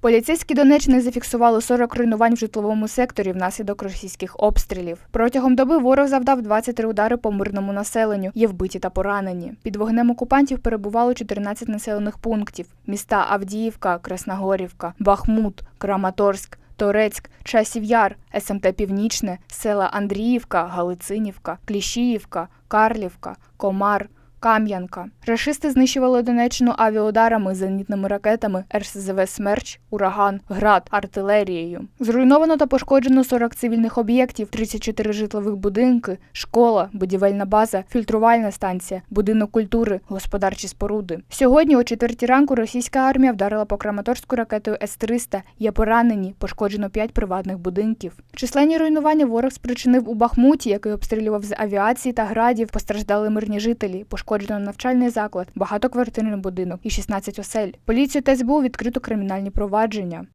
Поліцейські Донеччини зафіксували 40 руйнувань в житловому секторі внаслідок російських обстрілів. Протягом доби ворог завдав 23 удари по мирному населенню. Є вбиті та поранені. Під вогнем окупантів перебувало 14 населених пунктів: міста Авдіївка, Красногорівка, Бахмут, Краматорськ. Торецьк, Часів Яр, СМТ Північне, села Андріївка, Галицинівка, Кліщіївка, Карлівка, Комар, Кам'янка. Рашисти знищували Донеччину авіаударами, зенітними ракетами, РСЗВ «Смерч», «Ураган», «Град», артилерією. Зруйновано та пошкоджено 40 цивільних об'єктів, 34 житлових будинки, школа, будівельна база, фільтрувальна станція, будинок культури, господарчі споруди. Сьогодні о четвертій ранку російська армія вдарила по Краматорську ракетою С-300. Є поранені, пошкоджено 5 приватних будинків. Численні руйнування ворог спричинив у Бахмуті, який обстрілював з авіації та градів. Постраждали мирні жителі, пошкоджено навчальний заклад, багатоквартирний будинок і 16 осель. Поліцію та СБУ відкрито кримінальні провадження.